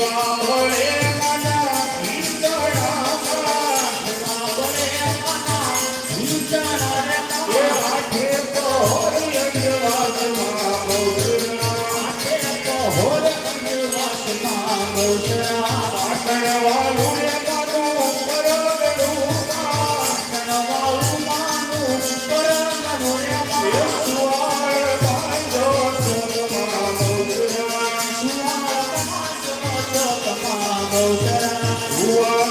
Wow. Bhuva